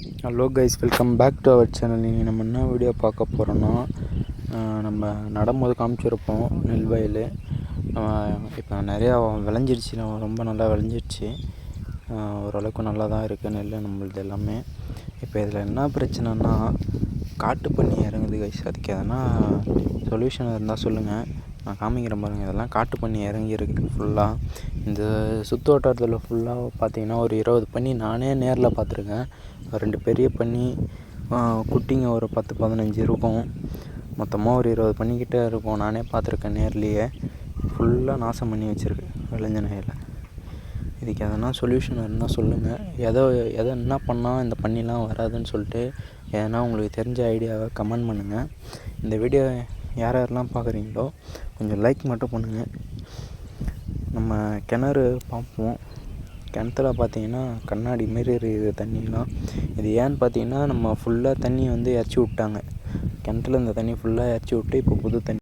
Hello guys welcome back to our channel நீங்கள் நம்ம என்ன வீடியோ பார்க்க போகிறோன்னா நம்ம நடும்போது காமிச்சிருப்போம் நெல் வயல். இப்போ நிறையா விளைஞ்சிருச்சு. நம்ம ரொம்ப நல்லா விளைஞ்சிருச்சு. ஓரளவுக்கு நல்லா தான் இருக்குது நெல் நம்மளது எல்லாமே. இப்போ இதில் என்ன பிரச்சனைனா காட்டு பண்ணி இறங்குது கைஸ் அதுக்கு எதனா சொல்யூஷன் இருந்தால் சொல்லுங்கள் நான் காமிக்கிறேன் பாருங்கள் இதெல்லாம் காட்டு பண்ணி இறங்கி இருக்குது ஃபுல்லாக இந்த சுற்று வட்டாரத்தில் ஃபுல்லாக பார்த்தீங்கன்னா ஒரு இருபது பண்ணி நானே நேரில் பார்த்துருக்கேன். ரெண்டு பெரிய பண்ணி குட்டிங்க ஒரு பத்து பதினஞ்சு இருக்கும். மொத்தமாக ஒரு இருபது பண்ணிக்கிட்ட இருக்கும். நானே பார்த்துருக்கேன் நேர்லேயே. ஃபுல்லாக நாசம் பண்ணி வச்சுருக்கு விளைஞ்ச நகையில். இதுக்கு எதனா சொல்யூஷன் இருந்தால் சொல்லுங்கள் எதை எதை என்ன பண்ணால் இந்த பண்ணிலாம் வராதுன்னு சொல்லிட்டு எதனா உங்களுக்கு தெரிஞ்ச ஐடியாவை கமெண்ட் பண்ணுங்கள் இந்த வீடியோ யார் யாரெல்லாம் பார்க்குறீங்களோ கொஞ்சம் லைக் மட்டும் பண்ணுங்கள் நம்ம கிணறு பார்ப்போம். கிணத்துல பார்த்தீங்கன்னா கண்ணாடி மாரி இருக்குது தண்ணிலாம். இது ஏன்னு பார்த்தீங்கன்னா நம்ம ஃபுல்லாக தண்ணி வந்து இறச்சி விட்டாங்க. கிணத்துல இந்த தண்ணி ஃபுல்லாக இறச்சி விட்டு இப்போ புது தண்ணி